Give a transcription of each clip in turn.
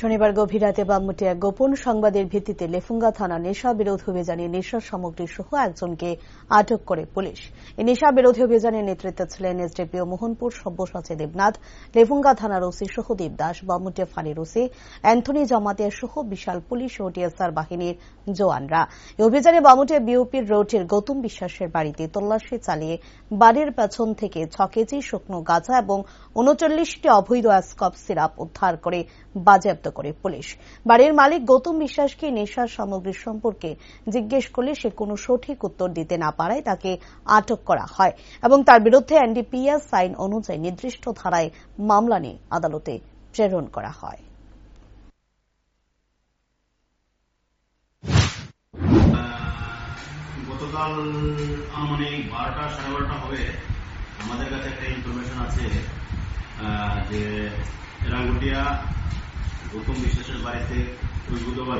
শনিবার গভীর রাতে বামুটিয়া গোপন সংবাদের ভিত্তিতে লেফুঙ্গা থানা নেশা বিরোধ অভিযানে নেশা সামগ্রী সহ একজনকে আটক করে পুলিশ। এই নেশা বিরোধী অভিযানের নেতৃত্বে ছিলেন এসডিপিও মোহনপুর সব্যসাচী দেবনাথ, লেফুঙ্গা থানার ওসি সহদীপ দাস বামুটিয়া ফাঁড়ির ওসি অ্যান্থনি জমাতিয়া সহ বিশাল পুলিশ ও টিএসআর বাহিনীর জওয়ানরা। এই অভিযানে বামুটিয়া বিওপির রোডের গৌতম বিশ্বাসের বাড়িতে তল্লাশি চালিয়ে বাড়ির পেছন থেকে ছ কেজি শুকনো গাঁজা এবং উনচল্লিশটি অবৈধ অ্যাসকপ সিরাপ উদ্ধার করে বাজেয়াপ্ত করে পুলিশ। বাড়ির মালিক গৌতম বিশ্বাসকে নেশার সামগ্রী সম্পর্কে জিজ্ঞেস করলে সে কোনো সঠিক উত্তর দিতে না পারায় তাকে আটক করা হয় এবং তার বিরুদ্ধে এনডিপিএস আইন অনুযায়ী নির্দিষ্ট ধারায় মামলা নিয়ে আদালতে প্রেরণ করা হয়। গতকাল আনুমানিক বারোটা সাড়ে বারোটা হবে আমাদের কাছে একটা ইনফরমেশন আছে যে রাঙ্গুটিয়া গৌতম বিশ্বাসের বাড়িতে ওই বুধবার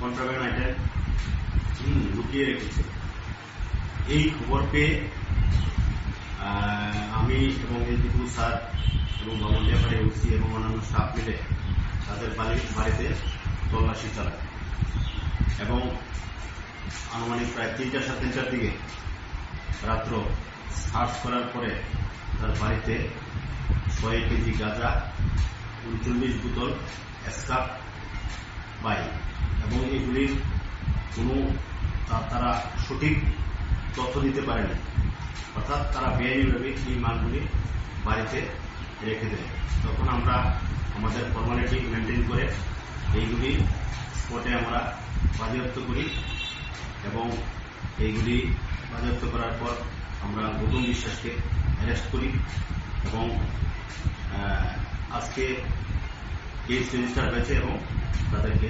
কন্ট্রাব্যান্ড হুম, লুকিয়ে রেখেছে। এই খবর পেয়ে আমি এবং এদিকু স্যার এবং বামুলিয়া বাড়ি ওসি এবং অন্যান্য স্টাফ মিলে তাদের বাড়ি- বাড়িতে তল্লাশি চালায়। এবং আনুমানিক প্রায় তিনটা সাড়ে তিনটার দিকে রাত্র সার্চ করার পরে তার বাড়িতে ছয় কেজি গাঁজা উনচল্লিশ বোতল স্কাপ পাই এবং এগুলির কোনো তারা সঠিক তথ্য দিতে পারেনি। অর্থাৎ তারা বেআইনিভাবে এই মালগুলি বাড়িতে রেখে দেয় তখন আমরা আমাদের ফর্মালিটি মেনটেন করে এইগুলি স্পটে আমরা বাজেয়াপ্ত করি এবং এইগুলি বাজেয়াপ্ত করার পর আমরা গৌতম বিশ্বাসকে অ্যারেস্ট করি। এবং আজকে কেস রেজিস্টার হয়েছে এবং তাদেরকে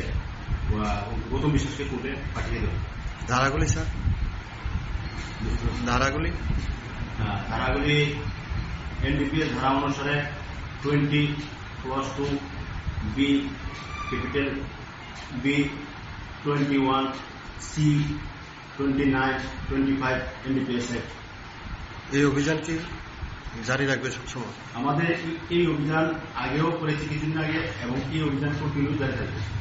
গৌতম বিশ্বাসকে কোর্টে পাঠিয়ে দেব। ধারাগুলি স্যার? ধারাগুলি? আহ, ধারাগুলি এনডিপিএস ধারা অনুসারে twenty plus two B capital B twenty one C twenty nine twenty five NDPS act এই অভিযান কি জারি রাখবে সবসময়। আমাদের এই- অভিযান আগেও করেছি, কিছুদিন আগে, এবং এই অভিযান কন্টিনিউ জারি থাকবে